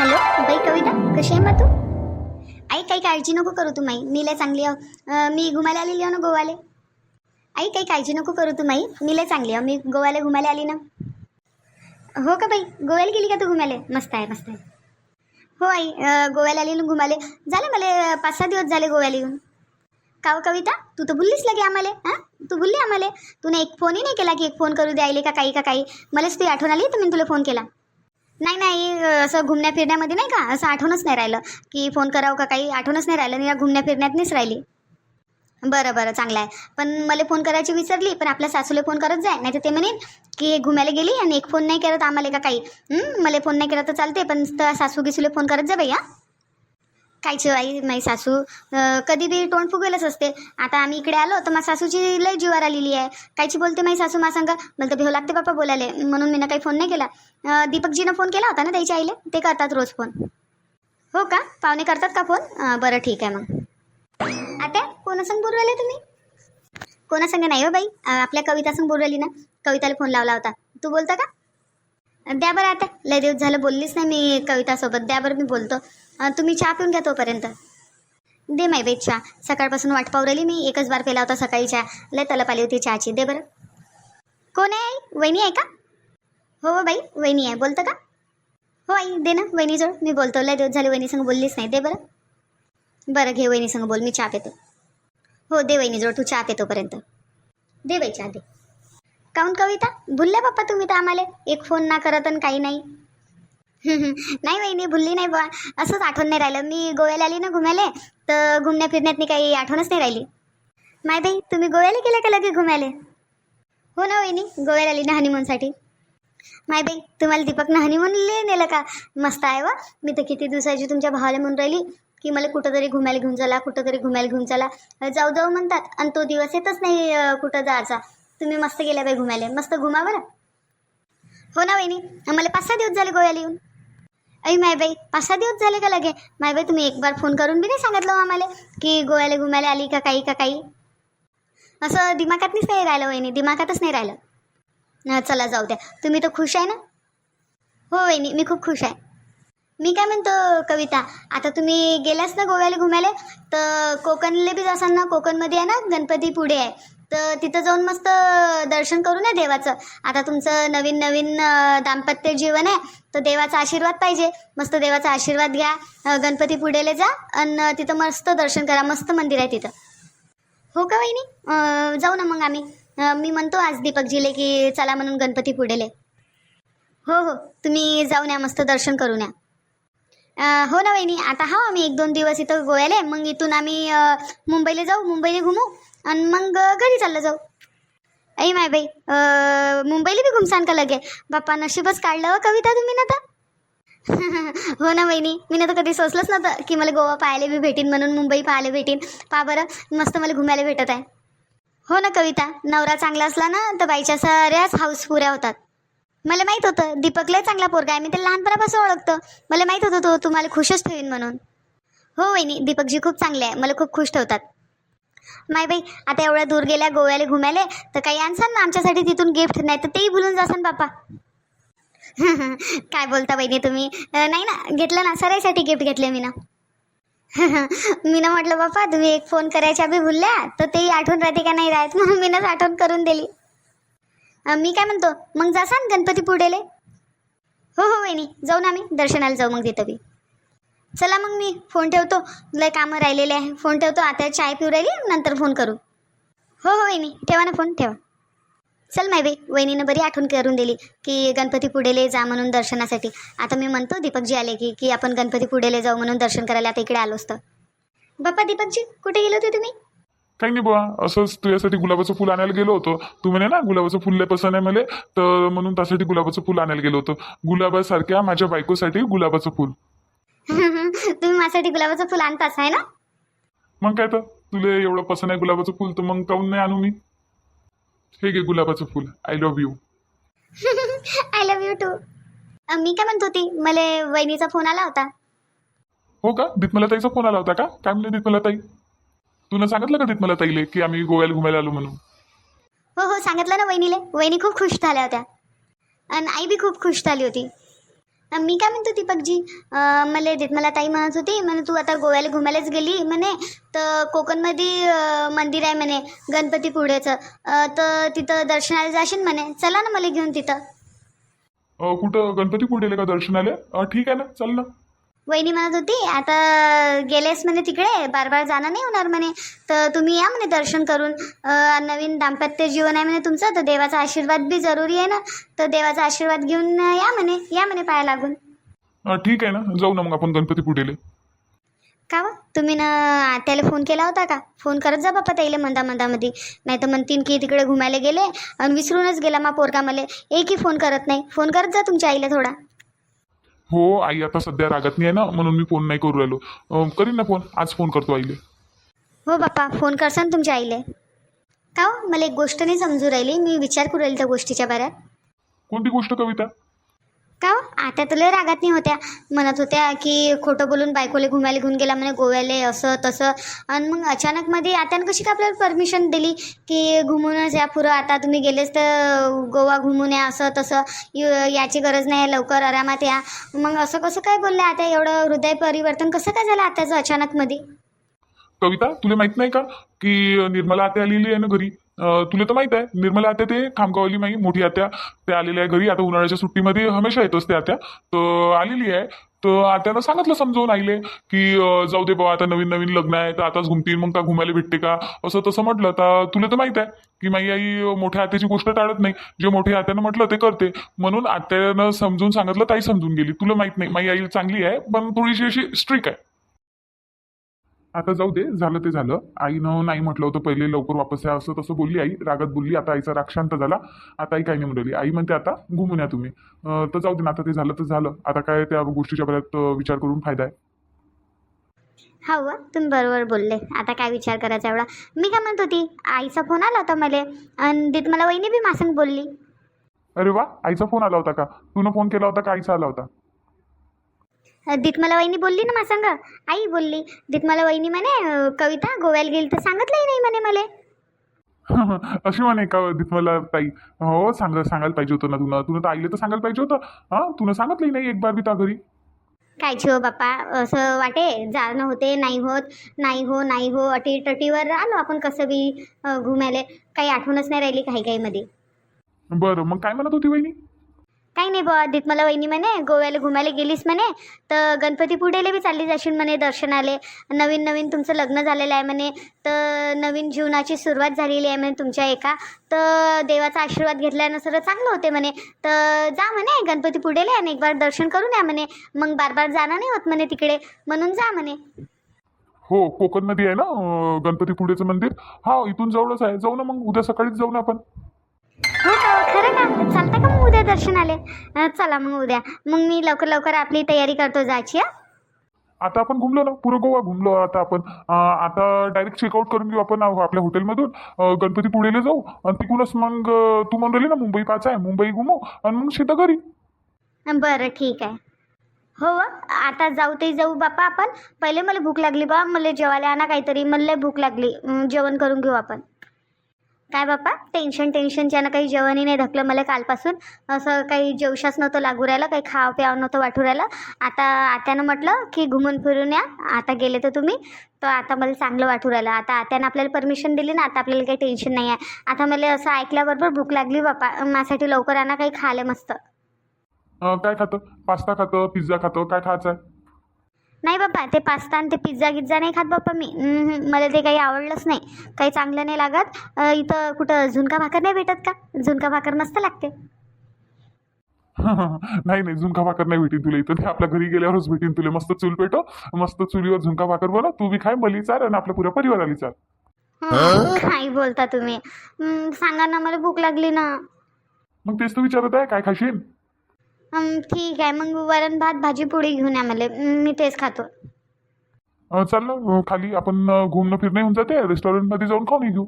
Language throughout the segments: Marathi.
हॅलो बाई कविता कशी आहे मग तू? आई काही काळजी नको करू तू माई. मी लय चांगली आहो. मी घुमायला आलेली आहो ना गोवाले? आई काही काळजी नको करू तू माई. मी लय चांगली आहो. मी गोव्याला घुमायला आली ना. हो का बाई? गोव्याला गेली का तू घुमाले मस्त आहे मस्त आहे. हो आई गोव्याला आली ना घुमाले झाले मला पाच सहा दिवस झाले गोव्याला येऊन. का हो कविता? तू तर बोललीस लगे आम्हाला हां? तू बोलली आम्हाला? तूने एक फोनही नाही केला की एक फोन करू द्यायले का काही का काही? मलाच तुझी आठवण आली तर मी तुला फोन केला. नाही नाही असं घुमण्या फिरण्यामध्ये नाही का? असं आठवणच नाही राहिलं की फोन करावं का काही? आठवणच नाही राहिलं या घुमण्या फिरण्यातनीच राहिली. बरं बरं चांगलं आहे. पण मला फोन करायची विसरली पण आपल्या सासूला फोन करत जाय. नाही तर ते म्हणेन की घुमायला गेली आणि एक फोन नाही करत आम्हाला का काही? मला फोन नाही केला तर चालते पण सासू गिसूला फोन करत जा बाई हा? कायची बाई माझी सासू कधी बी तोंड फुगेलच असते. आता आम्ही इकडे आलो तर माझ्या सासूची लय जीवार आलेली आहे. कायची बोलते माझी सासू? मा सांगा. मला तर भेव लागते बापा बोलायला. म्हणून मी ना काही फोन नाही केला. दीपकजीनं फोन केला होता ना त्याच्या आईले? ते करतात रोज फोन. हो का? पाहुणे करतात का फोन? बरं ठीक आहे मग. आता कोणासंग बोलू राहिले तुम्ही? कोणासंग नाही हो बाई. आपल्या कवितासंग बोलू राहिली ना. कविताला फोन लावला होता. तू बोलता का? द्या बरं आता. लय दिवस झालं बोललीच नाही मी कवितासोबत. द्या बरं मी बोलतो. तुम्ही चहा पिऊन घ्या तोपर्यंत. दे माय बाई चहा. सकाळपासून वाट पाहू राहिली मी. एकच बार पेला होता सकाळी चहा. लय तलप आली होती चहाची. दे बरं. कोण आहे आई? वहिनी आहे का? हो हो बाई वहिनी आहे. बोलतं का? हो आई दे ना वहिनीजवळ. मी बोलतो. लय दिवस झाले वहिनीसंग बोललीच नाही. दे बरं. बरं घे वहिनीसंग बोल. मी चहा पेतो. हो दे वहिनीजवळ. तू चहा पेतोपर्यंत दे बाई चहा दे. काऊन कविता? भुलल्या बाप्पा तुम्ही तर आम्हाला? एक फोन ना करत आणि काही नाही. नाही वहिनी भुलली नाही बा असंच आठवण नाही राहिलं. मी गोव्याला आली ना घुमायला तर घुमण्या फिरण्यातनी काही आठवणच नाही राहिली. माय बाई तुम्ही गोव्याला गेल्या का लगे घुमायला? हो ना वहिनी गोव्याला आली ना हनीमूनसाठी माय बाई तुम्हाला दीपकनं हनीमूनले नेलं का? मस्त आहे वा. मी तर किती दिवसाची तुमच्या भावाला म्हणून राहिली की मला कुठंतरी घुमायला घेऊन चला कुठंतरी घुमायला घेऊन चला. जाऊ जाऊ म्हणतात आणि तो दिवस येतच नाही कुठं जायचा. तुम्ही मस्त गेल्या बाई घुमायला. मस्त घुमा बरं. हो ना वहिनी मला पाच सहा दिवस झाले गोव्याला येऊन. अई माय बाई पाच सहा दिवस झाले का लगे? माय बाई तुम्ही एक बार फोन करून बी नाही सांगितलं हो आम्हाला की गोव्याला घुमायला आली का काही का काही? असं दिमागातनीच नाही राहिलं वहिनी दिमागातच नाही राहिलं. चला जाऊ द्या. तुम्ही तर खुश आहे ना? हो वहिनी मी खूप खुश आहे. मी काय म्हणतो कविता आता तुम्ही गेल्यास ना गोव्याला घुमायला तर कोकणला बी जासाल ना कोकणमध्ये आहे ना गणपती पुढे आहे. तर तिथं जाऊन मस्त दर्शन करू ना देवाचं. आता तुमचं नवीन नवीन दाम्पत्य जीवन आहे तर देवाचा आशीर्वाद पाहिजे. मस्त देवाचा आशीर्वाद घ्या. गणपती पुढेले जा आणि तिथं मस्त दर्शन करा. मस्त मंदिर आहे तिथं. हो का वहिनी? जाऊ ना मग आम्ही. मी म्हणतो आज दीपकजीले की चला म्हणून गणपती पुढेले. हो हो. तुम्ही जाऊन या मस्त दर्शन करून या. हो ना वहिनी. आता हा आम्ही एक दोन दिवस इथं गोव्याला. मग इथून आम्ही मुंबईला जाऊ. मुंबईला घुमू? आणि मग घरी चाललं जाऊ. ऐ माय बाई मुंबईला बी घुमसान का लगे? बाप्पा नशीबच काढलं हो कविता तुम्ही ना तर हो ना वहिनी. मी ना तर कधी सोचलंच नव्हतं की मला गोवा पाहायला बी भेटीन म्हणून मुंबई पाहायला भेटीन. पहा बरं मस्त मला घुमायला भेटत आहे. हो ना कविता. नवरा चांगला असला ना तर बाईच्या साऱ्याच हाऊस पुऱ्या होतात. मला माहीत होतं दीपकलाही चांगला पोरगा आहे मी त्याला लहानपणापासून ओळखतो. मला माहीत होतं तो तुम्हाला खुशच ठेवीन म्हणून. हो वहिनी दीपकजी खूप चांगले आहे. मला खूप खुश ठेवतात. माय बाई आता एवढ्या दूर गेल्या गोव्याला घुमायले तर काही आणसान ना आमच्यासाठी तिथून गिफ्ट नाही तर तेही भुलून जासान बापा काय बोलता बहिणी तुम्ही? नाही ना घेतलं ना सराईसाठी गिफ्ट घेतले मी ना मी ना म्हटलं बापा तुम्ही एक फोन करायच्या बी भुलल्या तर तेही आठवण राहते का नाही राहत? म्हणून मीनंच आठवण करून दिली. मी काय म्हणतो? मग जासान गणपती पुढेले हो हो वहिनी जाऊ ना आम्ही दर्शनाला जाऊ मग तिथं बी. चला मग मी फोन ठेवतो. लय कामं राहिलेले आहे. फोन ठेवतो. आता चाय पिऊ राहिली नंतर फोन करू. हो हो वहिनी. ठेवा ना फोन ठेवा. चल माय बाई वहिनीनं बरी आठवण करून दिली की गणपती पुढेले जा म्हणून दर्शनासाठी. आता मी म्हणतो दीपकजी आले की की आपण गणपती पुढेले जाऊ म्हणून दर्शन करायला आता इकडे आलो असतं. बाप्पा दीपकजी कुठे गेले होते तुम्ही? काही नाही बुवा. असंच तुझ्यासाठी गुलाबाचं फुल आणायला गेलो होतो. तू म्हणे ना गुलाबाचं फुल लय पसंत आहे मला. तर म्हणून त्यासाठी गुलाबाचं फुल आणायला गेलो होतो. गुलाबासारख्या माझ्या बायकोसाठी गुलाबाचं फुल. तुम्ही माझ्यासाठी गुलाबाचं फुल आणताच आहे ना? मग काय तर? तुला एवढं पसंत आहे गुलाबाचं फुल तर मग काऊन नाही आणू मी? हे घे गुलाबाचं फुल. I love you I love you too मी काय म्हणत होती? मला वहिनीचा फोन आला होता. हो का? दितमला ताईचा फोन आला होता का? काय म्हणले दितमला ताई तुला सांगितलं का दितमला ताईले की आम्ही गोव्याला घुमायला आलो म्हणून? हो हो सांगितलं ना वहिनीले. वहिनी खूप खुश झाल्या होत्या. आणि आई बी खूप खुश झाली होती. मी काय म्हणतो दीपकजी मला देत मला ताई म्हणत होती म्हणे तू आता गोव्याला घुमायलाच गेली? म्हणे तर कोकणमध्ये मंदिर आहे म्हणे गणपती पुढेचं तर तिथं दर्शनाला जाशील म्हणे चला ना मला घेऊन तिथं. कुठं गणपती पुढे का दर्शनाला? ठीक आहे ना चल ना. वहिनी म्हणत होती आता गेलेस म्हणे तिकडे बार बार जाणं नाही होणार म्हणे. तर तुम्ही या म्हणे दर्शन करून. अं, नवीन दाम्पत्य जीवन आहे म्हणे तुमचं तर देवाचा आशीर्वाद बी जरुरी आहे ना. तर देवाचा आशीर्वाद घेऊन या म्हणे या म्हणे पाया लागून. अं, ठीक आहे ना. जाऊ ना मग आपण गणपती पुढेले. का व तुम्ही ना त्याला फोन केला होता का? फोन करत जा बापा त्याला मंदा मंदामध्ये. नाही तर म्हणतीन की तिकडे घुमायला गेले आणि विसरूनच गेला मा पोरका मला. एकही फोन करत नाही. फोन करत जा तुमच्या आईला थोडा. हो आई आता सध्या रागात नाही आहे ना म्हणून मी फोन नाही करू राहिलो. अं, करीन ना फोन आज फोन करतो आईले. हो बाप्पा फोन करसान तुमच्या आईले. का हो मला एक गोष्ट नाही समजू राहिली. मी विचार करू राहिली त्या गोष्टीच्या बऱ्यात. कोणती गोष्ट कविता? का हो? आता आता तुला रागात नाही होत्या. म्हणत होत्या की खोटं बोलून बायकोले घुमायला घेऊन गेला म्हणे गोव्याले असं तसं. आणि मग अचानकमध्ये आत्यानं कशी का आपल्याला परमिशन दिली की घुमूनच या पुरं? आता तुम्ही गेलेच तर गोवा घुमून या असं तसं. याची गरज नाही लवकर आरामात या. मग असं कसं काय बोललं आता एवढं हृदय परिवर्तन कसं काय झालं आताचं अचानकमध्ये कविता तुला माहीत नाही का की निर्मला आत्या आलेली आहे ना घरी? तुला तर माहीत आहे निर्मला आत्या ते खामगावली माई मोठी आत्या. ते आलेल्या आहे घरी आता उन्हाळ्याच्या सुट्टीमध्ये हमेशा येत असते आत्या. तर आलेली आहे. तर आत्यानं सांगितलं समजवून आईले की जाऊ दे बाबा आता नवीन नवीन लग्न आहे तर आताच घुमतील मग का घुमायला भेटते का? असं तसं म्हटलं. तर तुला तर माहीत आहे की माई आई मोठ्या आत्याची गोष्ट टाळत नाही. जे मोठ्या आत्यानं म्हटलं ते करते. म्हणून आत्यानं समजून सांगितलं ताई समजून गेली. तुला माहीत नाही माई आई चांगली आहे पण थोडीशी अशी स्ट्रिक आहे. आता जाऊ दे झालं ते झालं. आईनं नाही म्हटलं होतं पहिले लवकर वापस या असं तसं बोलली आई. रागात बोलली आता आईचा राग शांत झाला. आता आई काही नाही म्हणली. आई म्हणते आता घुमून या तुम्ही. तर जाऊ दे ना आता ते झालं तर झालं. आता काय त्या गोष्टीच्या बऱ्यात विचार करून फायदा आहे. हा व तुम्ही बरोबर बोलले. आता काय विचार करायचा एवढा? मी काय म्हणत होती आईचा फोन आला होता मला. आणि तिथं मला वहिनी बी मासंग बोलली. अरे वा आईचा फोन आला होता का? तुनं फोन केला होता का? आईचा आला होता. दीत मला वहिनी बोलली ना संग. आई बोलली. दीत मला वहिनी म्हणे कविता गोव्याला गेली तर सांगितलंही नाही म्हणे मला. अशी म्हणे का मला ताई हो सांग सांगायला पाहिजे होतं ना तुला. तुला तर आईला तर सांगायला पाहिजे होतं. हां तुला सांगितलंही नाही एक बार बी त्या घरी. काय छो बाप्पा? असं वाटे जाणं होते नाही होत नाही हो नाही हो अटी टटीवर आलो आपण कसं बी घुमायला. काही आठवणच नाही राहिली काही काही मध्ये बरं मग काय म्हणत होती वहिनी? काही नाही बुवा दीत मला वहिनी म्हणे गोव्याला घुमायला गेलीस म्हणे तर गणपतीपुढेला बी चालली जाशील म्हणे दर्शनाले. नवीन नवीन तुमचं लग्न झालेलं आहे म्हणे तर नवीन जीवनाची सुरुवात झालेली आहे म्हणे तुमच्या एका. तर देवाचा आशीर्वाद घेतल्यानं सर्व चांगलं होते म्हणे. तर जा म्हणे गणपतीपुढेला आणि एक बार दर्शन करून या म्हणे. मग बार बार जाणं नाही होत म्हणे तिकडे म्हणून जा म्हणे. हो कोकणमध्ये आहे ना अं, गणपती पुढेचं मंदिर? हा इथून जवळच आहे. जाऊ ना मग उद्या सकाळीच जाऊ ना आपण. खरं का चालतं का मग उद्या दर्शनाले? अं, चला मग उद्या. मग मी लवकर लवकर आपली तयारी करतो जायची हा? आता आपण घुमलो ना पुरं गोवा घुमलो आता आपण. अं, आता डायरेक्ट चेकआउट करून घेऊ आपण आपल्या हॉटेलमधून अं, गणपती पुढेला जाऊ. आणि तिकडूनच मग अं, तू म्हणून राहिली ना मुंबई पाच आहे मुंबई घुमू. आणि मग शेता घरी. बरं ठीक आहे. हो व, आता जाऊ ते जाऊ बापा आपण. पहिले मला भूक लागली बा मला जेवायला आणा काहीतरी. मला लय भूक लागली. अं, जेवण करून घेऊ आपण. काय बापा टेन्शन टेन्शनच्यानं काही जेवणही नाही धकलं मला कालपासून असं काही जेवशाच नव्हतं लागू राहिलं काही खावं प्यावं नव्हतं वाटू राहिलं. आता आत्यानं म्हटलं की घुमून फिरून या. आता गेले तर तुम्ही. तर आता मला चांगलं वाटू राहिलं. आता आत्यानं आपल्याला परमिशन दिली ना आता आपल्याला काही टेन्शन नाही आहे आता मला असं ऐकल्याबरोबर भूक लागली बापा माझ्यासाठी लवकर आणा काही खाले मस्त. काय खातं? पास्ता खातं पिझ्झा खातं काय खायचं आहे नाही बाबा ते पास्ता आणि ते पिझ्झा गिझ्झा नाही खात बाप्पा मी. मला ते काही आवडलंच नाही. काही चांगलं नाही लागत. इथं कुठं झुणका भाकर नाही भेटत का? झुणका भाकर मस्त लागते. नाही नाही झुणका भाकर नाही भेटीन तुला इथं. ते आपल्या घरी गेल्यावरच भेटीन तुला. मस्त चूल पेटो मस्त चुलीवर झुणका भाकर बनव. तू बी खाय मली चाल आणि आपल्या पुऱ्या परिवाराला हं, काय बोलता तुम्ही? सांगा ना मला भूक लागली ना. मग तेच तर विचारत आहे काय खाशील ठीक आहे. मग वरण भात भाजी पोळी घेऊन या मला. मी तेच खातो. चाल ना. खाली आपण घुमणं फिरणं होऊन जाते. रेस्टॉरंटमध्ये जाऊन खाऊन घेऊ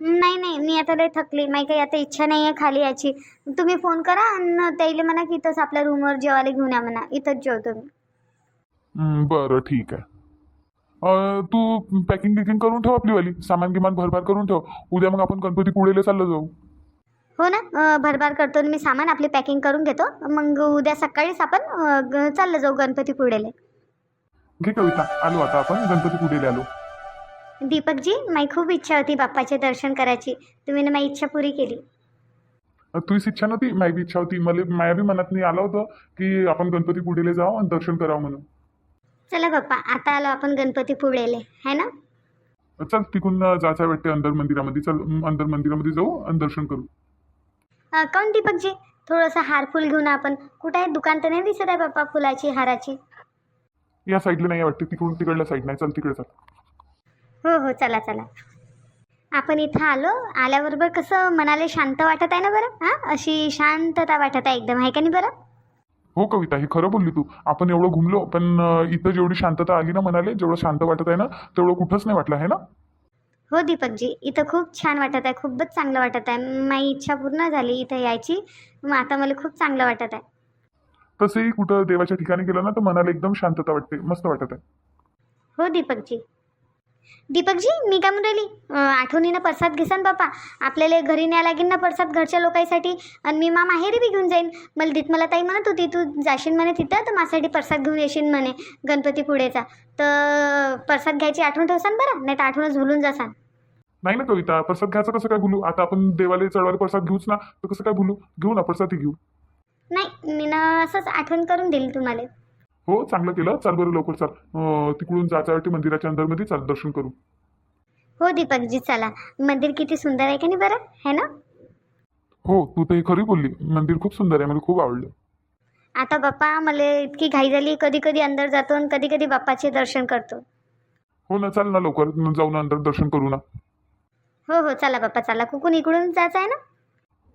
नाही नाही. मी आता लय थकली. माझी काही आता इच्छा नाही आहे खाली याची तुम्ही फोन करा आणि त्याला म्हणा की इथंच आपल्या रूमवर जेवायला घेऊन या म्हणा. इथंच जेवतो मी. बरं ठीक आहे. तू पॅकिंग बिकिंग करून ठेव आपली वाली. सामान गिमान भरभार करून ठेव. उद्या मग आपण गणपती पुढेला चाललं जाऊ. हो ना? भरभार करतो मी सामान आपली पॅकिंग करून घेतो. मग उद्या सकाळीच आपण चाललं जाऊ गणपती घे कविता आलो आता आपण गणपती पुढे आलो. दीपकजी माझी खूप इच्छा होती बाप्पाचे दर्शन करायची. तुम्ही ना माझी इच्छा पुरी केली. तुझीच इच्छा नव्हती? माझी बी इच्छा होती. मला माझ्या बी मनात नाही आलं होतं की आपण गणपती पुढेले जाऊ आणि दर्शन करावं म्हणून. चला बाप्पा आता आलो आपण गणपती पुढेले. है ना? चल तिकून जायचं वाटते अंदर मंदिरामध्ये. चल अंदर मंदिरामध्ये जाऊ आणि दर्शन करू. काऊन दीपकजी? थोडंसं हार फुल घेऊन आपण. कुठं आहे? दुकान तर नाही दिसत आहे बाप्पा फुलाची हाराची. या साईडला नाही वाटते. तिकडून तिकडल्या साईड नाही. चल तिकडे चल. हो हो. चला चला. आपण इथं आलो. आल्याबरोबर कसं मनाला शांत वाटत आहे ना बरं? हां? अशी शांतता वाटत आहे एकदम. आहे का नाही बरं? हो कविता. हे खरं बोलली तू. आपण एवढं घुमलो पण अं, इथं जेवढी शांतता आली ना म्हणाले जेवढं शांत वाटत आहे ना तेवढं कुठंच नाही वाटलं आहे ना? हो दीपकजी इथं खूप छान वाटत आहे खूपच चांगलं वाटत आहे. माझी इच्छा पूर्ण झाली इथं यायची. मग आता मला खूप चांगलं वाटत आहे. तसंही कुठं देवाच्या ठिकाणी गेलं ना तर मनाला एकदम शांतता वाटते मस्त वाटत आहे. हो दीपकजी. दीपकजी मी काय म्हणून राहिली? आठवणीनं प्रसाद घेसान बापा. आपल्याला घरी न्याय लागेल ना प्रसाद घरच्या लोकांसाठी. आणि मी मा माहेरी बी घेऊन जाईन. मला तिथ मला ताई म्हणत होती तू जाशील म्हणे तिथं तर माझ्यासाठी प्रसाद घेऊन येशील म्हणे गणपती पुढेचा तर प्रसाद घ्यायची आठवण ठेवसान बरं? नाही तर आठवणच भुलून जासान. नाही ना कविता प्रसाद घ्यायचं कसं काय भुलू आता आपण देवाला चढवायला प्रसाद घेऊच ना. तर कसं काय भुलू घेऊ ना प्रसाद घेऊ. नाही मी ना असंच आठवण करून दिली तुम्हाला. हो चांगलं केलं. चाल बरं लवकर चाल. तिकडून जायचं वाटते मंदिराच्या अंदरमध्ये चाल दर्शन करू. हो दीपकजी चला. मंदिर किती सुंदर आहे का नाही बरं? है ना? हो तू तर खरी बोलली. मंदिर खूप सुंदर आहे मला खूप आवडलं. आता बाप्पा मला इतकी घाई झाली. कधी कधी अंदर जातो आणि कधी कधी बाप्पाचे दर्शन करतो. हो ना चाल ना लवकर. न जाऊ ना अंदर दर्शन करू ना. हो हो चला बाप्पा चला. कुकून इकडून जायचं आहे ना?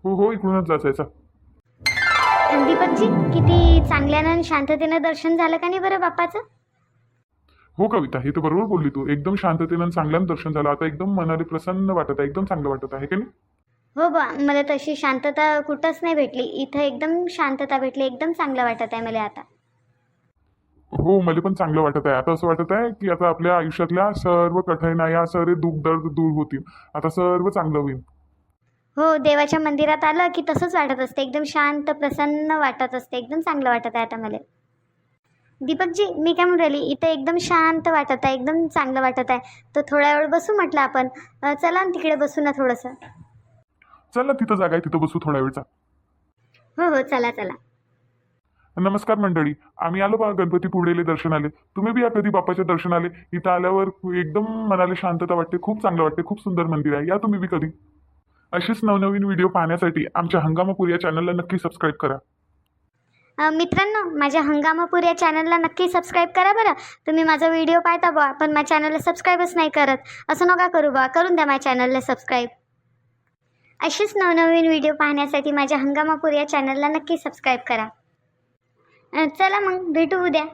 हो हो इकडूनच जायचं आहे, दीपकजी किती चांगल्यानं आणि शांततेनं दर्शन झालं का नाही बरं बाप्पाचं? हो कविता हे तर बरोबर बोलली तू. एकदम शांततेनं आणि चांगल्यानं दर्शन झालं. आता एकदम मनाला प्रसन्न वाटत आहे एकदम चांगलं वाटत आहे का नाही? हो बा मला तशी शांतता कुठंच नाही भेटली. इथं एकदम शांतता भेटली एकदम चांगलं वाटत आहे मला आता. हो मला पण चांगलं वाटत आहे. आता असं वाटत आहे की आता आपल्या आयुष्यातल्या सर्व कठीणाया सर्व दुःख दर्द दूर होतील. आता सर्व चांगलं होईल. हो देवाच्या मंदिरात आलं की तसंच वाटत असते. एकदम शांत प्रसन्न वाटत असते. एकदम चांगलं वाटत आहे आता मला. दीपकजी मी काय म्हणून राहिली? इथं एकदम शांत वाटत आहे. एकदम चांगलं वाटत आहे. तर थोड्या वेळ बसू म्हटलं आपण. अं, चला ना तिकडे बसू ना थोडंसं. चल ना तिथं जागा आहे. तिथं बसू थोड्या वेळचा हो हो चला चला. नमस्कार मंडळी. आम्ही आलो बा गणपती पुढेले दर्शन आले तुम्ही बी या कधी बाप्पाचे दर्शन आले इथं आल्यावर एकदम मनाला शांतता वाटते. खूप चांगलं वाटते. खूप सुंदर मंदिर आहे. या तुम्ही बी कधी? अशीच नवनवीन व्हिडिओ पाहण्यासाठी आमच्या हंगामापूर या चॅनलला नक्की सबस्क्राईब करा. अ, मित्रांनो माझ्या हंगामापूर या चॅनलला नक्की सबस्क्राईब करा बरं. तुम्ही माझा व्हिडिओ पाहता बा पण माझ्या चॅनलला सबस्क्राईबच नाही करत. असं नका करू बा करून द्या माझ्या चॅनलला सबस्क्राईब अशीच नवनवीन व्हिडिओ पाहण्यासाठी माझ्या हंगामापूर या चॅनलला नक्की सबस्क्राईब करा. अ, चला मग भेटू उद्या.